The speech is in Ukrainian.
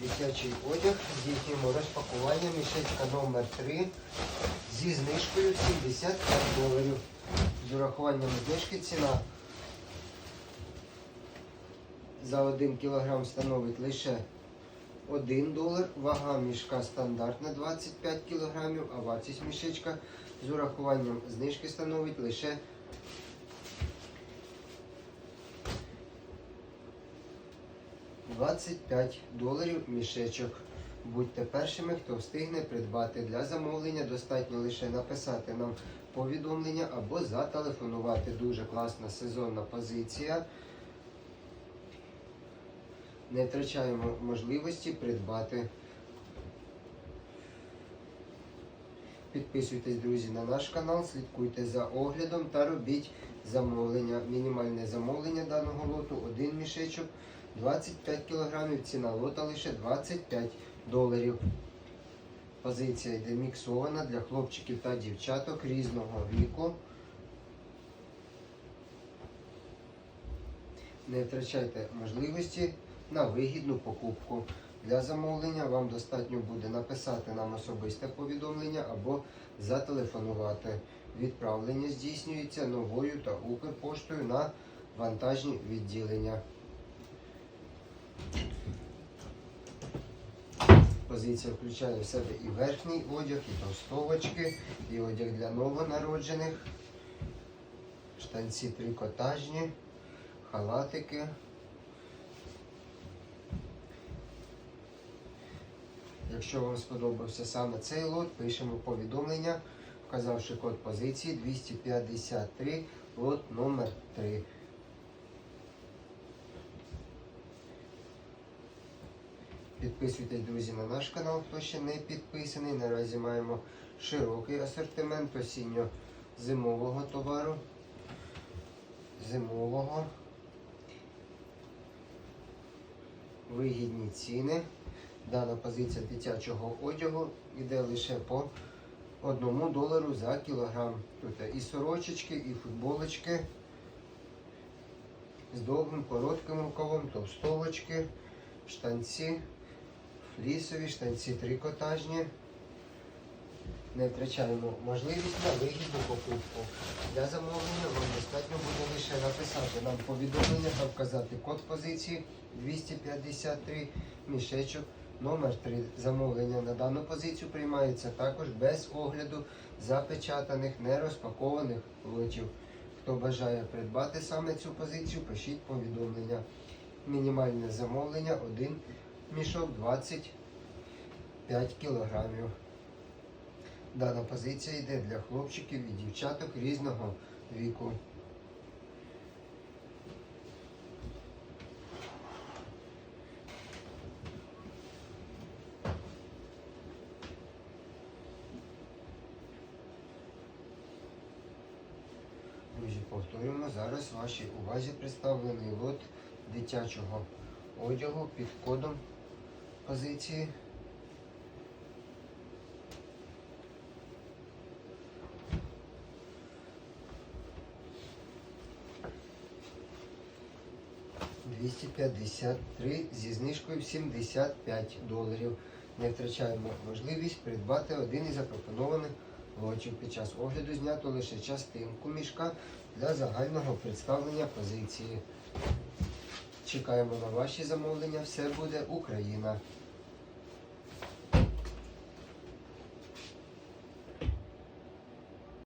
Дитячий одяг. Здійснюємо розпакування. Мішечка номер 3 зі знижкою 75 доларів. З урахуванням знижки ціна за 1 кг становить лише 1 долар. Вага мішка стандартна 25 кг, а вартість мішечка з урахуванням знижки становить лише 25 доларів мішечок. Будьте першими, хто встигне придбати для замовлення. Достатньо лише написати нам повідомлення або зателефонувати. Дуже класна сезонна позиція. Не втрачаємо можливості придбати. Підписуйтесь, друзі, на наш канал, слідкуйте за оглядом та робіть замовлення. Мінімальне замовлення даного лоту один мішечок 25 кг, ціна лота лише 25 доларів. Позиція йде міксована для хлопчиків та дівчаток різного віку. Не втрачайте можливості на вигідну покупку. Для замовлення вам достатньо буде написати нам особисте повідомлення або зателефонувати. Відправлення здійснюється новою та Укрпоштою на вантажні відділення. Позиція включає в себе і верхній одяг, і товстовочки, і одяг для новонароджених, штанці трикотажні, халатики. Якщо вам сподобався саме цей лот, пишемо повідомлення, вказавши код позиції 253, лот номер 3. Підписуйтесь, друзі, на наш канал, хто ще не підписаний. Наразі маємо широкий асортимент осінньо-зимового товару. Зимового. Вигідні ціни. Дана позиція дитячого одягу йде лише по 1 долару за кілограм. Тут і сорочечки, і футболочки з довгим коротким рукавом, товстовочки, штанці, флісові, штанці трикотажні. Не втрачаємо можливість на вигідну покупку. Для замовлення вам достатньо буде лише написати нам повідомлення та вказати код позиції 253 мішечок номер 3. Замовлення на дану позицію приймається також без огляду запечатаних, нерозпакованих лотів. Хто бажає придбати саме цю позицію, пишіть повідомлення. Мінімальне замовлення 1 мішок 25 кілограмів. Дана позиція йде для хлопчиків і дівчаток різного віку. Друзі, повторюємо, зараз вашій увазі представлений лот дитячого одягу під кодом позиції Двісті п'ятдесят три зі знижкою 75 доларів. Не втрачаємо можливість придбати один із запропонованих лотів. Під час огляду знято лише частинку мішка для загального представлення позиції. Чекаємо на ваші замовлення. Все буде Україна.